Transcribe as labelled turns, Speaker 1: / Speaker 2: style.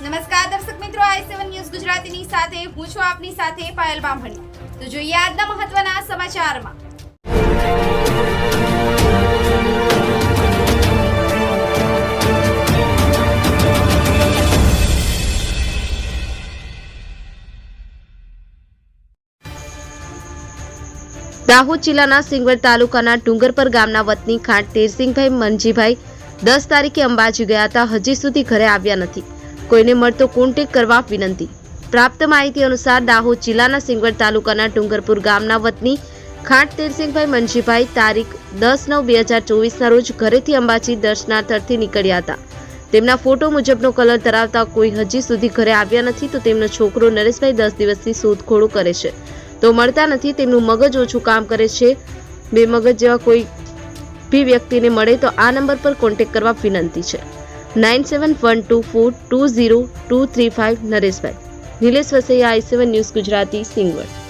Speaker 1: નમસ્કાર, દર્શક મિત્રો, આઈ સેવન ન્યૂઝ ગુજરાતીની સાથે, હું છું આપની સાથે પાયલ બામણી. તો જોઈએ આજના મહત્વના સમાચારમાં.
Speaker 2: દાહોદ જિલ્લાના સિંગવડ તાલુકાના ડુંગરપર ગામના વતની ખાંટ તેરસિંહભાઈ મનજીભાઈ દસ તારીખે અંબાજી ગયા હતા. હજી સુધી ઘરે આવ્યા નથી. કોઈને મળતો કોન્ટેક કરવા વિનંતી. પ્રાપ્ત માહિતી અનુસાર દાહોદ જિલ્લાના સિંગવડ તાલુકાના ડુંગરપુર ગામના વતની ખાંટ તેરસિંહભાઈ મનજીભાઈ તારીખ દસ નવ બે હજાર ચોવીસના રોજ ઘરેથી અંબાજી દર્શનાર્થથી નીકળ્યા હતા. તેમના ફોટો મુજબનો કલર ધરાવતા કોઈ હજી સુધી ઘરે આવ્યા નથી તો તેમનો છોકરો નરેશભાઈ દસ દિવસથી શોધખોળો કરે છે. તો મળતા નથી, તેમનું મગજ ઓછું કામ કરે છે. બે મગજ જેવા કોઈ બી વ્યક્તિને મળે તો આ નંબર પર કોન્ટેક કરવા વિનંતી છે. Nine seven one two four two zero two three five Nareshbhai Nilesh Vasaiya I seven news Gujarati Singvad